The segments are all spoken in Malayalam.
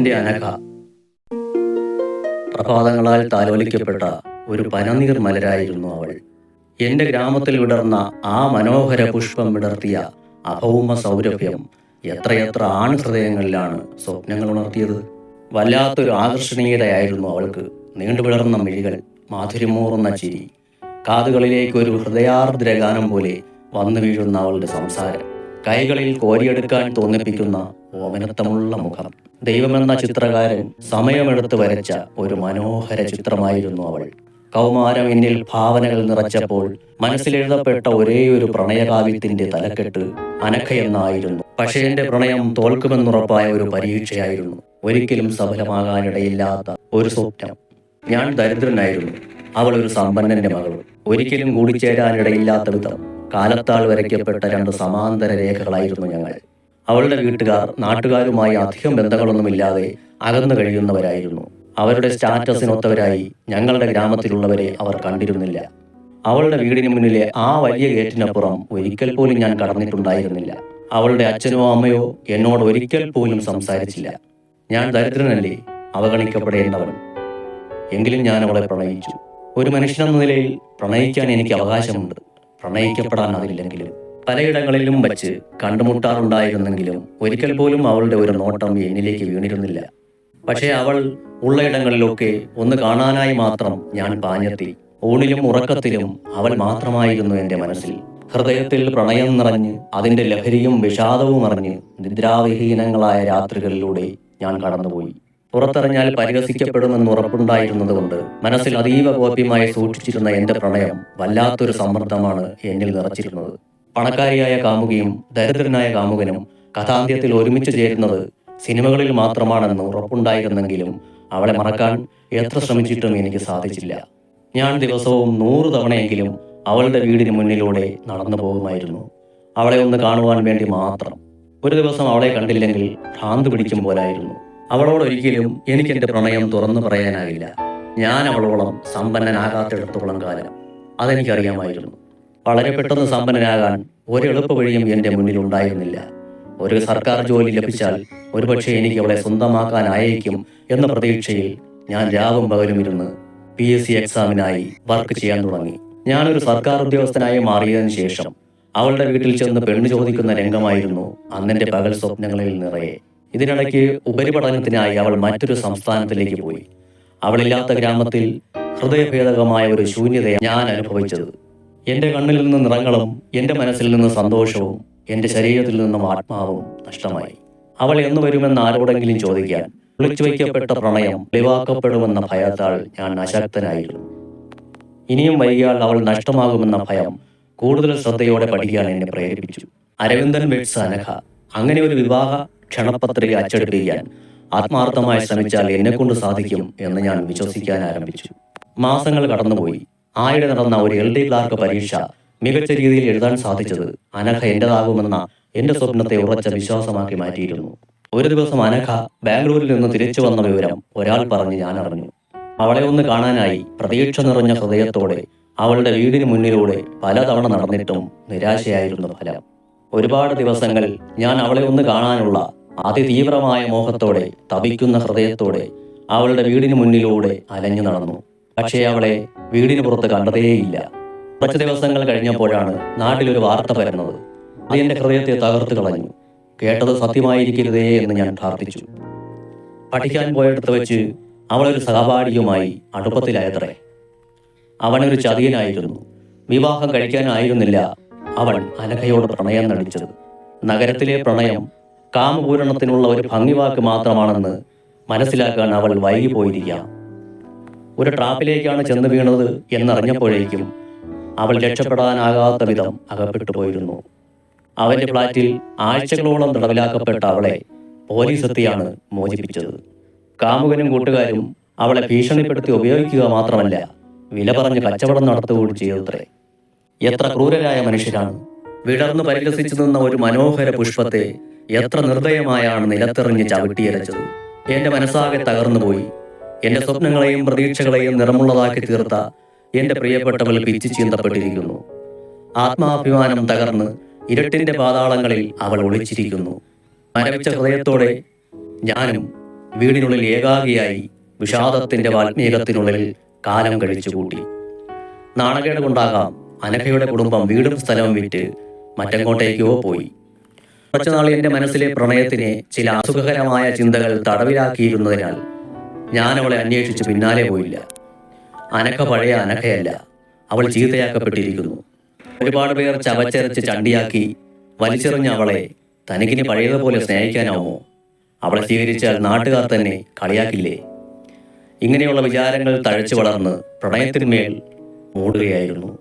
എന്റെ അനഘ. പ്രഭാതങ്ങളാൽ താലോലിക്കപ്പെട്ട ഒരു പനനീർ മലരായിരുന്നു അവൾ. എന്റെ ഗ്രാമത്തിൽ വിടർന്ന ആ മനോഹര പുഷ്പം വിടർത്തിയ അഭൗമ സൗരഭ്യം എത്രയെത്ര ആൺഹൃദയങ്ങളിലാണ് സ്വപ്നങ്ങൾ ഉണർത്തിയത്. വല്ലാത്തൊരു ആകർഷണീയതയായിരുന്നു അവൾക്ക് നീണ്ടു വിളർന്ന മിഴികൾ മാധുര്യമൂറുന്ന ചിരി കാതുകളിലേക്ക് ഒരു ഹൃദയാർദ്ര ഗാനം പോലെ വന്നു വീഴുന്ന അവളുടെ സംസാരം കൈകളിൽ കോരിയെടുക്കാൻ തോന്നിപ്പിക്കുന്ന ഓമനത്തമുള്ള മുഖം. ദൈവമെന്ന ചിത്രകാരൻ സമയമെടുത്ത് വരച്ച ഒരു മനോഹര ചിത്രമായിരുന്നു അവൾ. കൗമാരം എന്നിൽ ഭാവനകൾ നിറച്ചപ്പോൾ മനസ്സിലെഴുതപ്പെട്ട ഒരേ ഒരു പ്രണയകാവ്യത്തിന്റെ തലക്കെട്ട് അനഖയെന്നായിരുന്നു പക്ഷേ എന്റെ പ്രണയം തോൽക്കുമെന്നുറപ്പായ ഒരു പരീക്ഷയായിരുന്നു. ഒരിക്കലും സഫലമാകാനിടയില്ലാത്ത ഒരു സ്വപ്നം. ഞാൻ ദരിദ്രനായിരുന്നു. അവൾ ഒരു സമ്പന്നന്റെ മകൾ. ഒരിക്കലും കൂടിച്ചേരാനിടയില്ലാത്ത വിധം കാലത്താൾ വരയ്ക്കപ്പെട്ട രണ്ട് സമാന്തര രേഖകളായിരുന്നു ഞങ്ങൾ. അവളുടെ വീട്ടുകാർ നാട്ടുകാരുമായി അധികം ബന്ധങ്ങളൊന്നുമില്ലാതെ അകന്നു കഴിയുന്നവരായിരുന്നു. അവരുടെ സ്റ്റാറ്റസിനൊത്തവരായി ഞങ്ങളുടെ ഗ്രാമത്തിലുള്ളവരെ അവർ കണ്ടിരുന്നില്ല. അവളുടെ വീടിന് മുന്നിലെ ആ വലിയ ഗേറ്റിനപ്പുറം ഒരിക്കൽ പോലും ഞാൻ കടന്നിട്ടുണ്ടായിരുന്നില്ല. അവളുടെ അച്ഛനോ അമ്മയോ എന്നോട് ഒരിക്കൽ പോലും സംസാരിച്ചില്ല. ഞാൻ ദരിദ്രനല്ലേ അവഗണിക്കപ്പെടേണ്ടവൻ. എങ്കിലും ഞാൻ അവളെ പ്രണയിച്ചു. ഒരു മനുഷ്യനെന്ന നിലയിൽ പ്രണയിക്കാൻ എനിക്ക് അവകാശമുണ്ട്. പ്രണയിക്കപ്പെടാൻ അതില്ലെങ്കിലും. പലയിടങ്ങളിലും വച്ച് കണ്ടുമുട്ടാറുണ്ടായിരുന്നെങ്കിലും ഒരിക്കൽ പോലും അവളുടെ ഒരു നോട്ടം എന്നിലേക്ക് വീണിരുന്നില്ല. പക്ഷേ അവൾ ഉള്ളയിടങ്ങളിലൊക്കെ ഒന്ന് കാണാനായി മാത്രം ഞാൻ പാഞ്ഞെത്തി. ഊണിലും ഉറക്കത്തിലും അവൾ മാത്രമായിരുന്നു എന്റെ മനസ്സിൽ. ഹൃദയത്തിൽ പ്രണയം നിറഞ്ഞ് അതിന്റെ ലഹരിയും വിഷാദവും അറിഞ്ഞ് നിദ്രാവിഹീനങ്ങളായ രാത്രികളിലൂടെ ഞാൻ കടന്നുപോയി. പുറത്തിറങ്ങിയാൽ പരിഹസിക്കപ്പെടുമെന്ന് ഉറപ്പുണ്ടായിരുന്നതുകൊണ്ട് മനസ്സിൽ അതീവ ഗോപ്യമായി സൂക്ഷിച്ചിരുന്ന എന്റെ പ്രണയം വല്ലാത്തൊരു സമ്മർദ്ദമാണ് എന്നിൽ നിറച്ചിരുന്നത്. പണക്കാരിയായ കാമുകിയും ദരിദ്രനായ കാമുകനും കഥാന്ത്യത്തിൽ ഒരുമിച്ച് ചേരുന്നത് സിനിമകളിൽ മാത്രമാണെന്ന് ഉറപ്പുണ്ടായിരുന്നെങ്കിലും അവളെ മറക്കാൻ എത്ര ശ്രമിച്ചിട്ടും എനിക്ക് സാധിച്ചില്ല. ഞാൻ ദിവസവും നൂറ് തവണയെങ്കിലും അവളുടെ വീടിന് മുന്നിലൂടെ നടന്നു പോകുമായിരുന്നു. അവളെ ഒന്ന് കാണുവാൻ വേണ്ടി മാത്രം. ഒരു ദിവസം അവളെ കണ്ടില്ലെങ്കിൽ ഭ്രാന്ത് പിടിക്കും പോലായിരുന്നു. അവളോട് ഒരിക്കലും എനിക്ക് എന്റെ പ്രണയം തുറന്നു പറയാനാകില്ല. ഞാൻ അവളോളം സമ്പന്നനാകാത്തിടത്തോളം കാലം. അതെനിക്കറിയാമായിരുന്നു. വളരെ പെട്ടെന്ന് സമ്പന്നനാകാൻ ഒരു എളുപ്പവഴിയും വഴിയും എന്റെ മുന്നിൽ ഉണ്ടായിരുന്നില്ല. ഒരു സർക്കാർ ജോലി ലഭിച്ചാൽ ഒരുപക്ഷെ എനിക്ക് അവളെ സ്വന്തമാക്കാനായേക്കും എന്ന പ്രതീക്ഷയിൽ ഞാൻ രാവും പകലും ഇരുന്ന് പി എസ് സി എക്സാമിനായി വർക്ക് ചെയ്യാൻ തുടങ്ങി. ഞാനൊരു സർക്കാർ ഉദ്യോഗസ്ഥനായി മാറിയതിനു ശേഷം അവളുടെ വീട്ടിൽ ചെന്ന് പെണ്ണ് ചോദിക്കുന്ന രംഗമായിരുന്നു അന്നെന്റെ പകൽ സ്വപ്നങ്ങളിൽ നിറയെ. ഇതിനിടയ്ക്ക് ഉപരിപഠനത്തിനായി അവൾ മറ്റൊരു സംസ്ഥാനത്തിലേക്ക് പോയി. അവളില്ലാത്ത ഗ്രാമത്തിൽ ഹൃദയഭേദകമായ ഒരു ശൂന്യതയാണ് ഞാൻ അനുഭവിച്ചത്. എന്റെ കണ്ണിൽ നിന്ന് നിറങ്ങളും എന്റെ മനസ്സിൽ നിന്ന് സന്തോഷവും എന്റെ ശരീരത്തിൽ നിന്നും ആത്മാവും നഷ്ടമായി. അവൾ എന്നു വരുമെന്ന് ആരോടെങ്കിലും ചോദിക്കാൻ വിളിച്ചു വയ്ക്കപ്പെട്ട പ്രണയം വെളിവാക്കപ്പെടുമെന്ന ഭയത്താൽ ഞാൻ അശക്തനായിരുന്നു. ഇനിയും വൈകിയാൽ അവൾ നഷ്ടമാകുമെന്ന ഭയം കൂടുതൽ ശ്രദ്ധയോടെ പഠിക്കാൻ എന്നെ പ്രേരിപ്പിച്ചു. അരവിന്ദൻ വെഡ്സ് അനഘ അങ്ങനെ ഒരു വിവാഹ ക്ഷണപത്രിക അച്ചടിപ്പിക്കാൻ ആത്മാർത്ഥമായി ശ്രമിച്ചാൽ എന്നെക്കൊണ്ട് സാധിക്കും എന്ന് ഞാൻ വിശ്വസിക്കാൻ ആരംഭിച്ചു. മാസങ്ങൾ കടന്നുപോയി. ആയിടെ നടന്ന ഒരു എൽ ഡി ക്ലാർക്ക് പരീക്ഷ മികച്ച രീതിയിൽ എഴുതാൻ സാധിച്ചത് അനഘ എന്റേതാകുമെന്ന എന്റെ സ്വപ്നത്തെ ഉറച്ച വിശ്വാസമാക്കി മാറ്റിയിരുന്നു. ഒരു ദിവസം അനഘ ബാംഗ്ലൂരിൽ നിന്ന് തിരിച്ചു വന്ന വിവരം ഒരാൾ പറഞ്ഞ് ഞാൻ അറിഞ്ഞു അവളെ ഒന്ന് കാണാനായി പ്രതീക്ഷ നിറഞ്ഞ ഹൃദയത്തോടെ അവളുടെ വീടിന് മുന്നിലൂടെ പലതവണ നടന്നിട്ടും നിരാശയായിരുന്നു ഫലം. ഒരുപാട് ദിവസങ്ങൾ ഞാൻ അവളെ ഒന്ന് കാണാനുള്ള അതിതീവ്രമായ മോഹത്തോടെ തപിക്കുന്ന ഹൃദയത്തോടെ അവളുടെ വീടിന് മുന്നിലൂടെ അലഞ്ഞു നടന്നു. പക്ഷേ അവളെ വീടിന് പുറത്ത് കണ്ടതേയില്ല. കുറച്ച് ദിവസങ്ങൾ കഴിഞ്ഞപ്പോഴാണ് നാട്ടിലൊരു വാർത്ത വരുന്നത് അത് എന്റെ ഹൃദയത്തെ തകർത്ത് കളഞ്ഞു. കേട്ടത് സത്യമായിരിക്കരുതേ എന്ന് ഞാൻ പ്രാർത്ഥിച്ചു. പഠിക്കാൻ പോയടുത്ത് വെച്ച് അവളൊരു സഹപാഠിയുമായി അടുപ്പത്തിലായത്രേ. അവനൊരു ചതിയനായിരുന്നു. വിവാഹം കഴിക്കാനായിരുന്നില്ല അവൾ അനഘയോട് പ്രണയം നടിച്ചത്. നഗരത്തിലെ പ്രണയം കാമപൂരണത്തിനുള്ള ഒരു ഭംഗിവാക്ക് മാത്രമാണെന്ന് മനസ്സിലാക്കാൻ അവൾ വൈകിപ്പോയിരിക്കാം. ഒരു ട്രാപ്പിലേക്കാണ് ചെന്ന് വീണത് എന്നറിഞ്ഞപ്പോഴേക്കും അവൾ രക്ഷപ്പെടാനാകാത്ത വിധം അകപ്പെട്ടു പോയിരുന്നു അവന്റെ ഫ്ളാറ്റിൽ ആഴ്ചകളോളം തടവിലാക്കപ്പെട്ട അവളെ പോലീസ് എത്തിയാണ് മോചിപ്പിച്ചത്. കാമുകനും കൂട്ടുകാരും അവളെ ഭീഷണിപ്പെടുത്തി ഉപയോഗിക്കുക മാത്രമല്ല വില പറഞ്ഞ് കച്ചവടം നടത്തുകയും ചെയ്തത്രേ. എത്ര ക്രൂരരായ മനുഷ്യരാണ്. വിടർന്നു പരിലസിച്ചു നിന്ന ഒരു മനോഹര പുഷ്പത്തെ എത്ര നിർദ്ദയമായാണ് നിലത്തെറിഞ്ഞ് ചവിട്ടിയരച്ചത്. എന്റെ മനസ്സാകെ തകർന്നുപോയി. എന്റെ സ്വപ്നങ്ങളെയും പ്രതീക്ഷകളെയും നിറമുള്ളതാക്കി തീർത്ത എന്റെ പ്രിയപ്പെട്ടവൾ പിച്ചു ചീന്തപ്പെട്ടിരിക്കുന്നു. ആത്മാഭിമാനം തകർന്ന് ഇരുട്ടിന്റെ പാതാളങ്ങളിൽ അവൾ ഒളിച്ചിരിക്കുന്നു. മരവിച്ച ഹൃദയത്തോടെ ഞാനും വീടിനുള്ളിൽ ഏകാഗിയായി വിഷാദത്തിന്റെ വാത്മീകത്തിനുള്ളിൽ കാലം കഴിച്ചു കൂട്ടി നാണകേട് കൊണ്ടാകാം അനഘയുടെ കുടുംബം വീടും സ്ഥലവും വിറ്റ് മറ്റെങ്ങോട്ടേക്കോ പോയി. കുറച്ചുനാൾ എന്റെ മനസ്സിലെ പ്രണയത്തിനെ ചില അസുഖകരമായ ചിന്തകൾ തടവിലാക്കിയിരുന്നതിനാൽ ഞാൻ അവളെ അന്വേഷിച്ച് പിന്നാലെ പോയില്ല. അനക്ക പഴയ അനക്കയല്ല അവൾ ചീത്തയാക്കപ്പെട്ടിരിക്കുന്നു. ഒരുപാട് പേർ ചവച്ചരച്ച് ചണ്ടിയാക്കി വലിച്ചെറിഞ്ഞ അവളെ തനിക്കിനി പഴയതുപോലെ സ്നേഹിക്കാനാവുമോ? അവളെ സ്വീകരിച്ചാൽ നാട്ടുകാർ തന്നെ കളിയാക്കില്ലേ? ഇങ്ങനെയുള്ള വിചാരങ്ങൾ തഴച്ചു വളർന്ന് പ്രണയത്തിന്മേൽ മൂടുകയായിരുന്നു.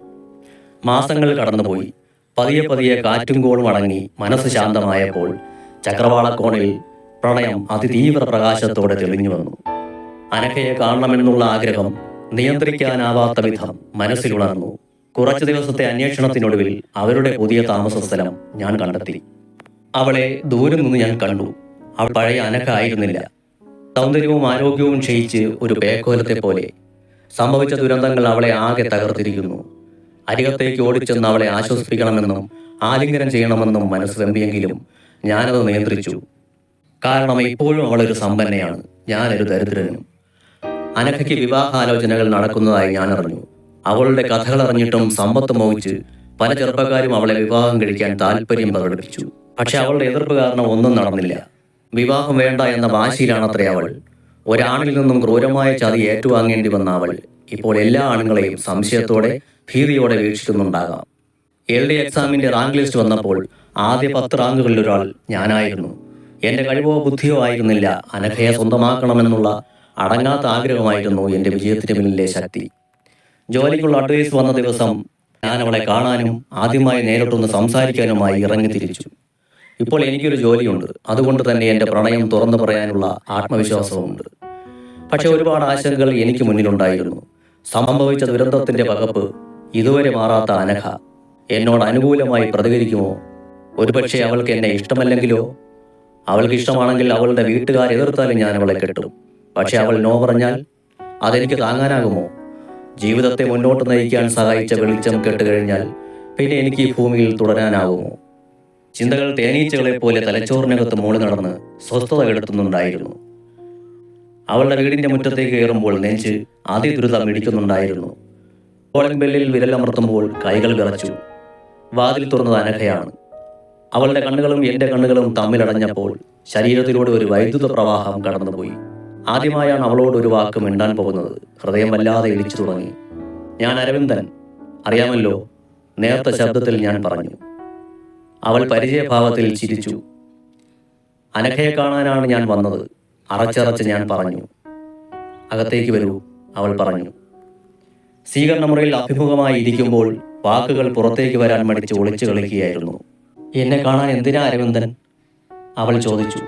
മാസങ്ങൾ കടന്നുപോയി. പതിയെ പതിയെ കാറ്റും കോളും അടങ്ങി മനസ്സ് ശാന്തമായപ്പോൾ ചക്രവാളക്കോണിൽ പ്രണയം അതിതീവ്ര പ്രകാശത്തോടെ തെളിഞ്ഞു വന്നു. അനഘയെ കാണണമെന്നുള്ള ആഗ്രഹം നിയന്ത്രിക്കാനാവാത്ത വിധം മനസ്സിലുണർന്നു കുറച്ചു ദിവസത്തെ അന്വേഷണത്തിനൊടുവിൽ അവരുടെ പുതിയ താമസ സ്ഥലം ഞാൻ കണ്ടെത്തി. അവളെ ദൂരെ നിന്ന് ഞാൻ കണ്ടു. അവൾ പഴയ അനഘ ആയിരുന്നില്ല സൗന്ദര്യവും ആരോഗ്യവും ക്ഷയിച്ച് ഒരു പേക്കോലത്തെ പോലെ സംഭവിച്ച ദുരന്തങ്ങൾ അവളെ ആകെ തകർത്തിരിക്കുന്നു. അരികത്തേക്ക് ഓടിച്ചെന്ന് അവളെ ആശ്വസിപ്പിക്കണമെന്നും ആലിംഗനം ചെയ്യണമെന്നും മനസ്സ് വെമ്പിയെങ്കിലും ഞാനത് നിയന്ത്രിച്ചു. കാരണം ഇപ്പോഴും അവളൊരു സമ്പന്നയാണ്. ഞാനൊരു ദരിദ്രനും. അനഘയ്ക്ക് വിവാഹാലോചനകൾ നടക്കുന്നതായി ഞാൻ അറിഞ്ഞു അവളുടെ കഥകൾ അറിഞ്ഞിട്ടും സമ്പത്ത് മോഹിച്ച് പല ചെറുപ്പക്കാരും അവളെ വിവാഹം കഴിക്കാൻ താല്പര്യം പ്രകടിപ്പിച്ചു. പക്ഷെ അവളുടെ എതിർപ്പ് കാരണം ഒന്നും നടന്നില്ല. വിവാഹം വേണ്ട എന്ന വാശിയിലാണത്രേ അവൾ. ഒരാണിൽ നിന്നും ക്രൂരമായ ചതി ഏറ്റുവാങ്ങേണ്ടി വന്ന അവൾ ഇപ്പോൾ എല്ലാ ആണുങ്ങളെയും സംശയത്തോടെ ഭീതിയോടെ വീക്ഷിക്കുന്നുണ്ടാകാം. എൽ ഡി എക്സാമിന്റെ റാങ്ക് ലിസ്റ്റ് വന്നപ്പോൾ ആദ്യ പത്ത് റാങ്കുകളിൽ ഒരാൾ ഞാനായിരുന്നു. എന്റെ കഴിവോ ബുദ്ധിയോ ആയിരുന്നില്ല. അനഘയെ സ്വന്തമാക്കണമെന്നുള്ള അടങ്ങാത്ത ആഗ്രഹമായിരുന്നു എന്റെ വിജയത്തിന് പിന്നിലെ ശക്തി. ജോലിക്കുള്ള അഡ്വൈസ് വന്ന ദിവസം ഞാൻ അവളെ കാണാനും ആദ്യമായി നേരിട്ടൊന്ന് സംസാരിക്കാനുമായി ഇറങ്ങി തിരിച്ചു. ഇപ്പോൾ എനിക്കൊരു ജോലിയുണ്ട്. അതുകൊണ്ട് തന്നെ എന്റെ പ്രണയം തുറന്നു പറയാനുള്ള ആത്മവിശ്വാസവുമുണ്ട്. പക്ഷെ ഒരുപാട് ആശങ്കകൾ എനിക്ക് മുന്നിലുണ്ടായിരുന്നു. സംഭവിച്ച ദുരന്തത്തിന്റെ പകപ്പ് ഇതുവരെ മാറാത്ത അനഘ എന്നോട് അനുകൂലമായി പ്രതികരിക്കുമോ? ഒരുപക്ഷെ അവൾക്ക് എന്നെ ഇഷ്ടമല്ലെങ്കിലോ? അവൾക്ക് ഇഷ്ടമാണെങ്കിൽ അവളുടെ വീട്ടുകാർ എതിർത്താലും ഞാൻ അവളെ കെട്ടും. പക്ഷെ അവൾ നോ പറഞ്ഞാൽ അതെനിക്ക് താങ്ങാനാകുമോ? ജീവിതത്തെ മുന്നോട്ട് നയിക്കാൻ സഹായിച്ച വെളിച്ചം കെട്ടുകഴിഞ്ഞാൽ പിന്നെ എനിക്ക് ഈ ഭൂമിയിൽ തുടരാനാകുമോ? ചിന്തകൾ തേനീച്ചകളെ പോലെ തലച്ചോറിനകത്ത് മൂളി നടന്ന് സ്വസ്ഥത കെടുത്തുന്നുണ്ടായിരുന്നു. അവളുടെ വീടിന്റെ മുറ്റത്തേക്ക് കയറുമ്പോൾ നെഞ്ച് അതിദുരിതം ഇടിക്കുന്നുണ്ടായിരുന്നു കോളിംഗ് ബെല്ലിൽ വിരലമർത്തുമ്പോൾ കൈകൾ വിറച്ചു. വാതിൽ തുറന്നത് അനഘയാണ്. അവളുടെ കണ്ണുകളും എന്റെ കണ്ണുകളും തമ്മിലടഞ്ഞപ്പോൾ ശരീരത്തിലൂടെ ഒരു വൈദ്യുത പ്രവാഹം കടന്നുപോയി. ആദ്യമായാണ് അവളോട് ഒരു വാക്ക് മിണ്ടാൻ പോകുന്നത്. ഹൃദയം വല്ലാതെ ഇടിച്ചു തുടങ്ങി. ഞാൻ അരവിന്ദൻ. അറിയാമല്ലോ നേർത്ത ശബ്ദത്തിൽ ഞാൻ പറഞ്ഞു. അവൾ പരിചയഭാവത്തിൽ ചിരിച്ചു. അനഘയെ കാണാനാണ് ഞാൻ വന്നത്. അറച്ചറച്ച് ഞാൻ പറഞ്ഞു. അകത്തേക്ക് വരൂ അവൾ പറഞ്ഞു. സ്വീകരണ മുറിയിൽ അഭിമുഖമായി ഇരിക്കുമ്പോൾ വാക്കുകൾ പുറത്തേക്ക് വരാൻ മടിച്ച് ഒളിച്ചു കളിക്കുകയായിരുന്നു. എന്നെ കാണാൻ എന്തിനാ അരവിന്ദൻ? അവൾ ചോദിച്ചു.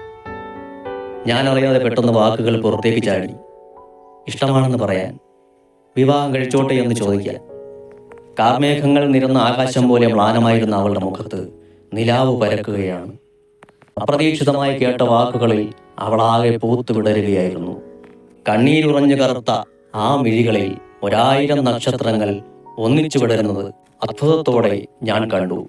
ഞാൻ അറിയാതെ പെട്ടെന്ന് വാക്കുകൾ പുറത്തേക്ക് ചാടി. ഇഷ്ടമാണെന്ന് പറയാൻ. വിവാഹം കഴിച്ചോട്ടെ എന്ന് ചോദിക്കാൻ. കാർമേഘങ്ങൾ നിരന്ന ആകാശം പോലെ മ്ലാനമായിരുന്ന അവളുടെ മുഖത്ത് നിലാവ് പരക്കുകയാണ്. അപ്രതീക്ഷിതമായി കേട്ട വാക്കുകളിൽ അവളാകെ പൂത്തു വിടരുകയായിരുന്നു. കണ്ണീരുറഞ്ഞു കറുത്ത ആ മിഴികളിൽ ഒരായിരം നക്ഷത്രങ്ങൾ ഒന്നിച്ചു വിടരുന്നത് അത്ഭുതത്തോടെ ഞാൻ കണ്ടു.